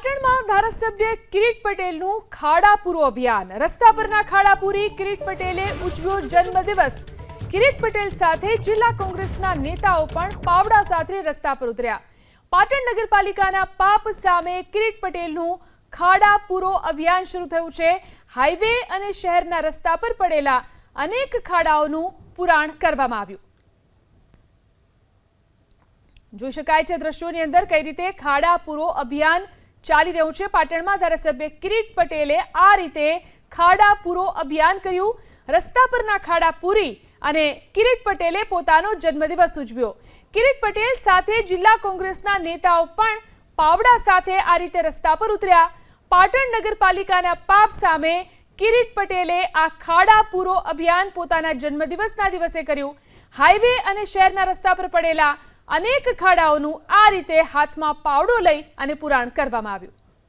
પાટણમાં ધારાસભ્ય કિરીટ પટેલનું ખાડા અભિયાન. રસ્તા પરના ખાડા કિરીટ પટેલે ઉજવ્યો જન્મદિવસ. કિરીટ પટેલ સાથે જિલ્લા કોંગ્રેસના નેતાઓ પણ પાવડા સાથે રસ્તા પર ઉતર્યા. પાટણ નગરપાલિકાના પાપ સામે કિરીટ પટેલનું ખાડા અભિયાન શરૂ થયું છે. હાઈવે અને શહેરના રસ્તા પર પડેલા અનેક ખાડાઓનું પુરાણ કરવામાં આવ્યું. જોઈ શકાય છે દ્રશ્યોની અંદર કઈ રીતે ખાડા પૂરો અભિયાન ચાલી રહ્યું છે. પાટણમાં ધારાસભ્ય કિરીટ પટેલે આ રીતે ખાડા પૂરો અભિયાન કર્યું. રસ્તા પરના ખાડા પૂરી અને કિરીટ પટેલે પોતાનો જન્મદિવસ ઉજવ્યો. કિરીટ પટેલ સાથે જિલ્લા કોંગ્રેસના નેતાઓ પણ પાવડા સાથે આ રીતે રસ્તા પર ઉતર્યા. પાટણ નગરપાલિકાના પાપ સામે કિરીટ પટેલે આ ખાડા પૂરો અભિયાન પોતાના જન્મદિવસના દિવસે કર્યું. હાઈવે અને શહેરના રસ્તા પર પડેલા અનેક ખાડાઓનું આ રીતે હાથમાં પાવડો લઈ અને પુરાણ કરવામાં આવ્યું.